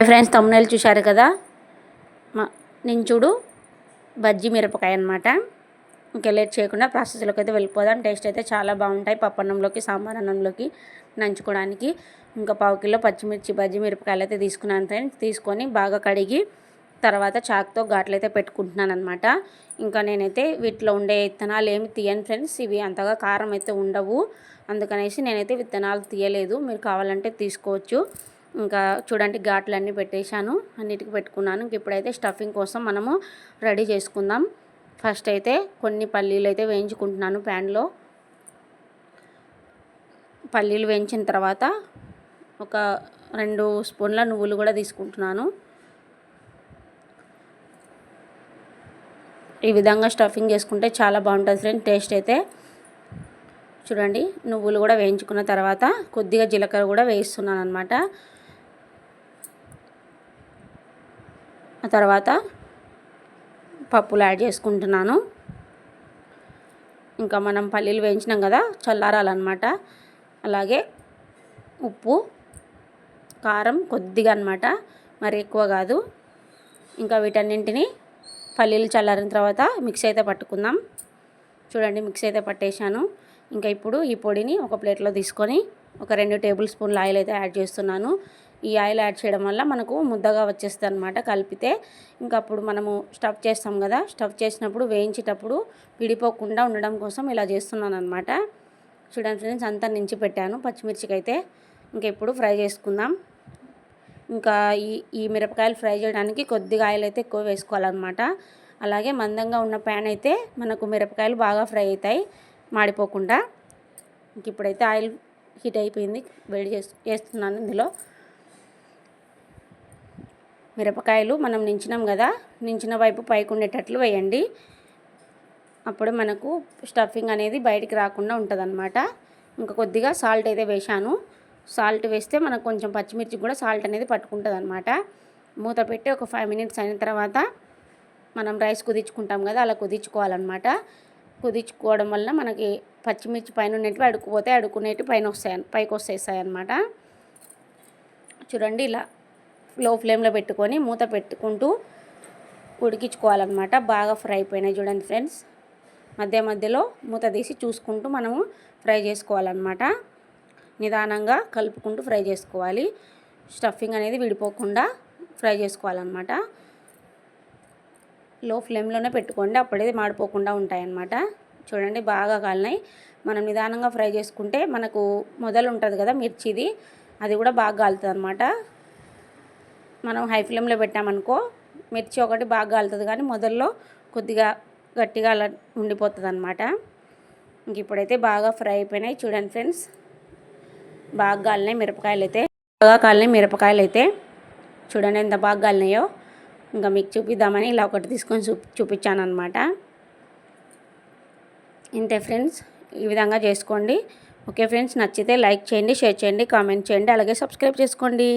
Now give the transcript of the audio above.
Friends తమ్ముళ్ళు చూశారు కదా? నించుడు బజ్జి మిరపకాయ అనమాట ఇంకా లేట్ చేయకుండా ప్రాసెస్లోకి అయితే వెళ్ళిపోదాం. టేస్ట్ అయితే చాలా బాగుంటాయి. పప్పన్నంలోకి సాంబార్ అన్నంలోకి నంచుకోవడానికి. ఇంకా పావు కిలో పచ్చిమిర్చి బజ్జి మిరపకాయలు అయితే తీసుకున్నాను ఫ్రెండ్స్. తీసుకొని బాగా కడిగి తర్వాత చాక్తో ఘాట్లు అయితే పెట్టుకుంటున్నాను అనమాట ఇంకా నేనైతే వీటిలో ఉండే విత్తనాలు ఏమి తీయను ఫ్రెండ్స్. ఇవి అంతగా కారం అయితే ఉండవు. అందుకనేసి నేనైతే విత్తనాలు తీయలేదు. మీరు కావాలంటే తీసుకోవచ్చు. ఇంకా చూడండి ఘాట్లు అన్నీ పెట్టేశాను అన్నిటికి పెట్టుకున్నాను. ఇంక ఇప్పుడైతే స్టఫింగ్ కోసం మనము రెడీ చేసుకుందాం. ఫస్ట్ అయితే కొన్ని పల్లీలు అయితే వేయించుకుంటున్నాను ప్యాన్లో. పల్లీలు వేయించిన తర్వాత ఒక రెండు స్పూన్ల నువ్వులు కూడా తీసుకుంటున్నాను. ఈ విధంగా స్టఫింగ్ చేసుకుంటే చాలా బాగుంటుంది ఫ్రెండ్ టేస్ట్ అయితే. చూడండి నువ్వులు కూడా వేయించుకున్న తర్వాత కొద్దిగా జీలకర్ర కూడా వేయిస్తున్నాను అనమాట ఆ తర్వాత పప్పులు యాడ్ చేసుకుంటున్నాను. ఇంకా మనం పల్లీలు వేయించినాం కదా చల్లారాలన్నమాట. అలాగే ఉప్పు కారం కొద్దిగా అనమాట మరి ఎక్కువ కాదు. ఇంకా వీటన్నింటిని పల్లీలు చల్లారిన తర్వాత మిక్స్ అయితే పట్టుకుందాం. చూడండి మిక్స్ అయితే పట్టేశాను. ఇంకా ఇప్పుడు ఈ పొడిని ఒక ప్లేట్లో తీసుకొని ఒక రెండు టేబుల్ స్పూన్ల ఆయిల్ అయితే యాడ్ చేస్తున్నాను. ఈ ఆయిల్ యాడ్ చేయడం వల్ల మనకు ముద్దగా వచ్చేస్తుంది అనమాట కలిపితే ఇంకా అప్పుడు మనము స్టఫ్ చేస్తాం కదా స్టఫ్ చేసినప్పుడు వేయించేటప్పుడు విడిపోకుండా ఉండడం కోసం ఇలా చేస్తున్నాను అనమాట చూడండి ఫ్రెండ్స్ అంతా నించి పెట్టాను. పచ్చిమిర్చికి అయితే ఇంకా ఇప్పుడు ఫ్రై చేసుకుందాం. ఇంకా ఈ ఈ మిరపకాయలు ఫ్రై చేయడానికి కొద్దిగా ఆయిల్ అయితే ఎక్కువ వేసుకోవాలన్నమాట. అలాగే మందంగా ఉన్న ప్యాన్ అయితే మనకు మిరపకాయలు బాగా ఫ్రై అవుతాయి మాడిపోకుండా. ఇంక ఇప్పుడైతే ఆయిల్ హీట్ అయిపోయింది వేడి చేస్తు ఇందులో. మిరపకాయలు మనం నించినాం కదా నించిన వైపు పైకి ఉండేటట్లు వేయండి. అప్పుడు మనకు స్టఫింగ్ అనేది బయటికి రాకుండా ఉంటుంది ఇంకా కొద్దిగా సాల్ట్ అయితే వేశాను. సాల్ట్ వేస్తే మనకు కొంచెం పచ్చిమిర్చి కూడా సాల్ట్ అనేది పట్టుకుంటుంది అనమాట మూత పెట్టి ఒక ఫైవ్ మినిట్స్ అయిన తర్వాత మనం రైస్ కుదించుకుంటాం కదా అలా కుదించుకోవాలన్నమాట. కుదించుకోవడం వల్ల మనకి పచ్చిమిర్చి పైన ఉన్నట్టు అడుక్కుపోతే అడుక్కునేటి పైన వస్తాయి పైకి వస్తాయి అనమాట చూడండి ఇలా లో ఫ్లేమ్లో పెట్టుకొని మూత పెట్టుకుంటూ ఉడికించుకోవాలన్నమాట. బాగా ఫ్రై అయిపోయినాయి చూడండి ఫ్రెండ్స్. మధ్య మధ్యలో మూత తీసి చూసుకుంటూ మనము ఫ్రై చేసుకోవాలన్నమాట. నిదానంగా కలుపుకుంటూ ఫ్రై చేసుకోవాలి. స్టఫింగ్ అనేది విడిపోకుండా ఫ్రై చేసుకోవాలన్నమాట. లో ఫ్లేమ్లోనే పెట్టుకోండి. అప్పుడే మాడిపోకుండా ఉంటాయన్నమాట. చూడండి బాగా కాలినాయి. మనం నిదానంగా ఫ్రై చేసుకుంటే మనకు మొదలు ఉంటుంది కదా మిర్చిది. అది కూడా బాగా కాలుతుంది అనమాట మనం హై ఫ్లేమ్లో పెట్టామనుకో మిర్చి ఒకటి బాగా కాలుతుంది కానీ మొదల్లో కొద్దిగా గట్టిగా అలా ఉండిపోతుంది అనమాట ఇంక ఇప్పుడైతే బాగా ఫ్రై అయిపోయినాయి. చూడండి ఫ్రెండ్స్ బాగా కాలినాయి మిరపకాయలు అయితే బాగా కాలినాయి మిరపకాయలు అయితే చూడండి ఎంత బాగా కాలినాయో. ఇంకా మీకు చూపిద్దామని ఇలా ఒకటి తీసుకొని చూ చూపించాను అనమాట ఇంతే ఫ్రెండ్స్ ఈ విధంగా చేసుకోండి. ఓకే ఫ్రెండ్స్ నచ్చితే లైక్ చేయండి షేర్ చేయండి కామెంట్ చేయండి అలాగే సబ్స్క్రైబ్ చేసుకోండి.